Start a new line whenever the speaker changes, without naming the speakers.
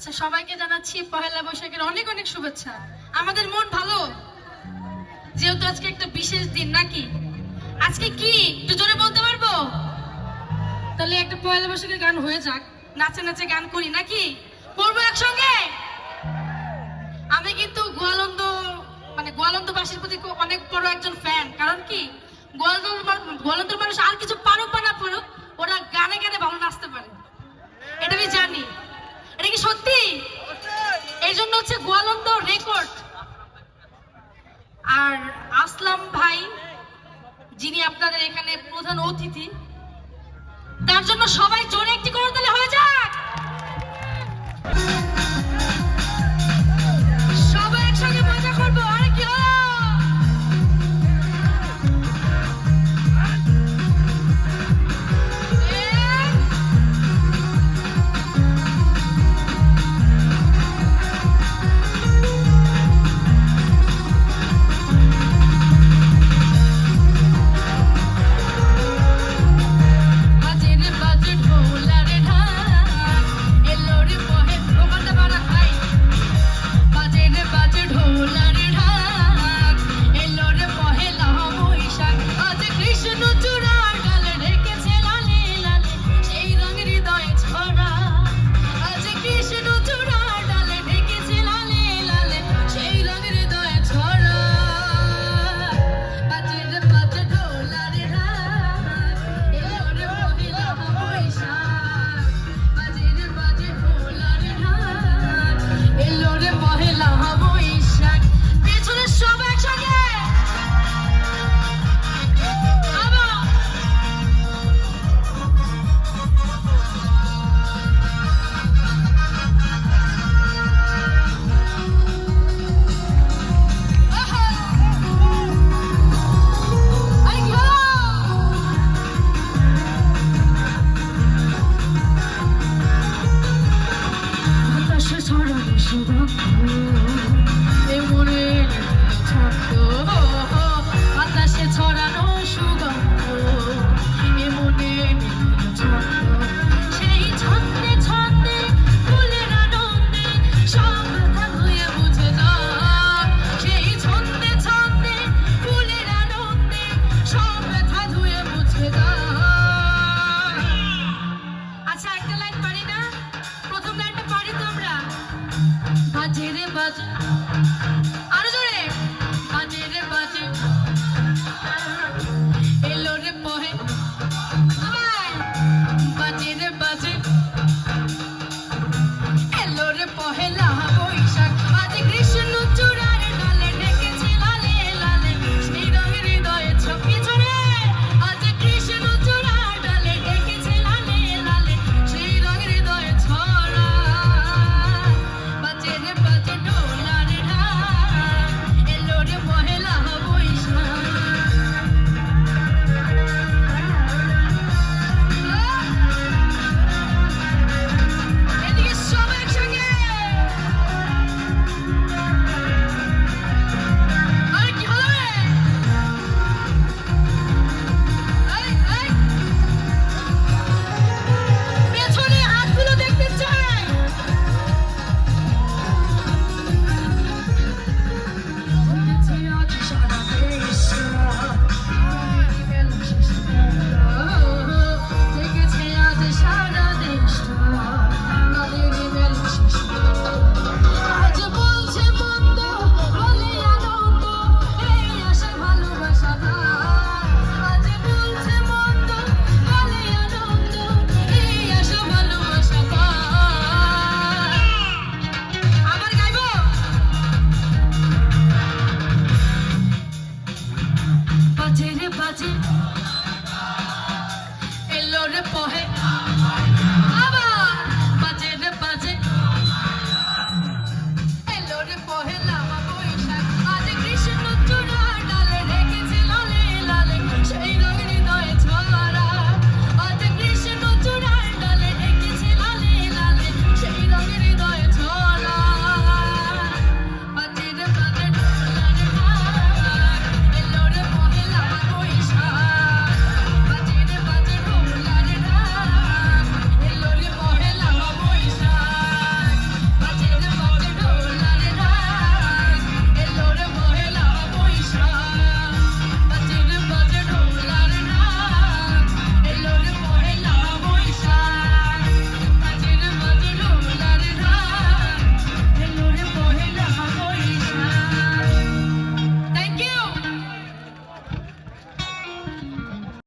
আচ্ছা সবাইকে জানাচ্ছি পহেলা বৈশাখের অনেক অনেক শুভেচ্ছা। আমাদের মন ভালো? যেহেতু আজকে একটা বিশেষ দিন, নাকি? আজকে কি? একটু জোরে বলতে পারব? তাহলে একটা পয়লা বৈশাখের গান হয়ে যাক। নাচে নাচে গান করি, নাকি? করব একসঙ্গে? আমি কিন্তু গোয়ালন্দ মানে গোয়ালন্দবাসীর প্রতি অনেক বড় একজন ফ্যান কারণ কি? গোয়ালন্দ গোয়ালন্দর মানুষ আর কিছু পারুক বা না পারুক, ওরা গানে গানে ভালো নাচতে পারে। এটা আমি জানি। অতিথি। তার জন্য সবাই জোরে একটি করে দিলে হয়ে যাক